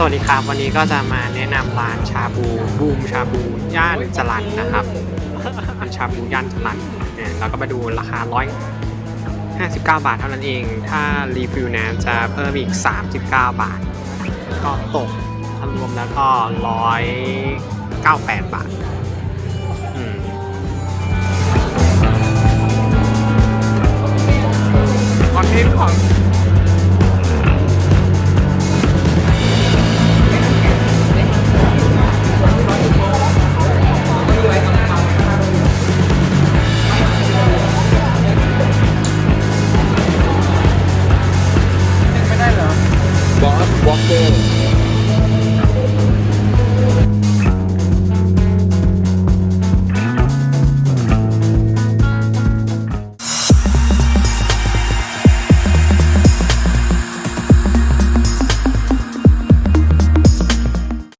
สวัสดีครับ วันนี้ก็จะมาแนะนำร้านชาบูบูมชาบูย่านจรันนะครับเป็นชาบูย่านจรันเนี่ยเราก็มาดูราคา159 บาทเท่านั้นเอง ถ้ารีฟิลนะจะเพิ่มอีก 39 บาท ก็ตกถ้งรวมแล้วก็ 198 บาทอืมโอนเทนต์ของ